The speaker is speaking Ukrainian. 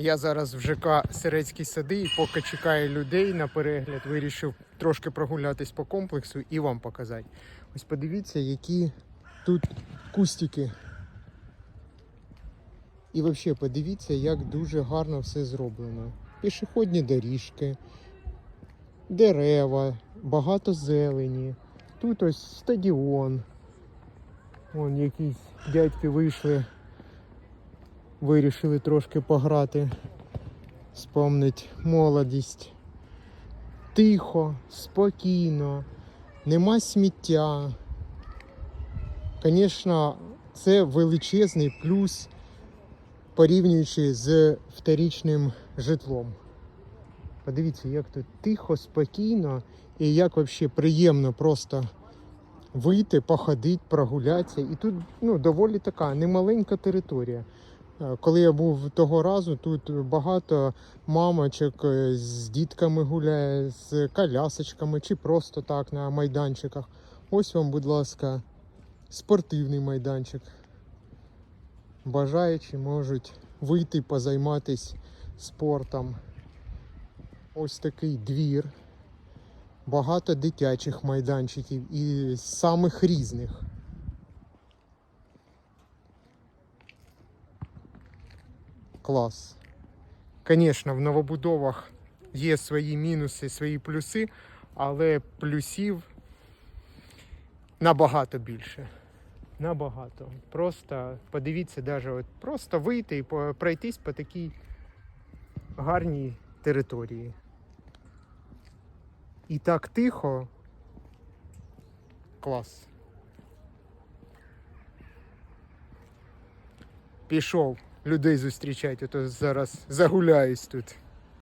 Я зараз в ЖК Серецькі сади і поки чекаю людей на перегляд, вирішив трошки прогулятись по комплексу і вам показати. Ось подивіться, які тут кустики. І взагалі подивіться, як дуже гарно все зроблено. Пішохідні доріжки, дерева, багато зелені. Тут ось стадіон. Вон якісь дядьки вийшли, вирішили трошки пограти, спомнить молодість. Тихо, спокійно, нема сміття. Звісно, це величезний плюс порівнюючи з вторічним житлом. Подивіться, як тут тихо, спокійно і як взагалі приємно просто вийти, походити, прогулятися. І тут ну, доволі така немаленька територія. Е, Коли я був того разу, тут багато мамочок е, з дітками гуляє, з колясочками чи просто так на майданчиках. Ось вам, будь ласка, спортивний майданчик. Бажаючі можуть вийти позайматися спортом. Ось такий двір. Багато дитячих майданчиків і самих різних. Клас. Звісно, в новобудовах є свої мінуси, свої плюси, але плюсів набагато більше. Набагато. Просто подивіться, даже от просто вийти і пройтись по такій гарній території. І так тихо. Клас. Пішов людей зустрічати, то зараз загуляюсь тут.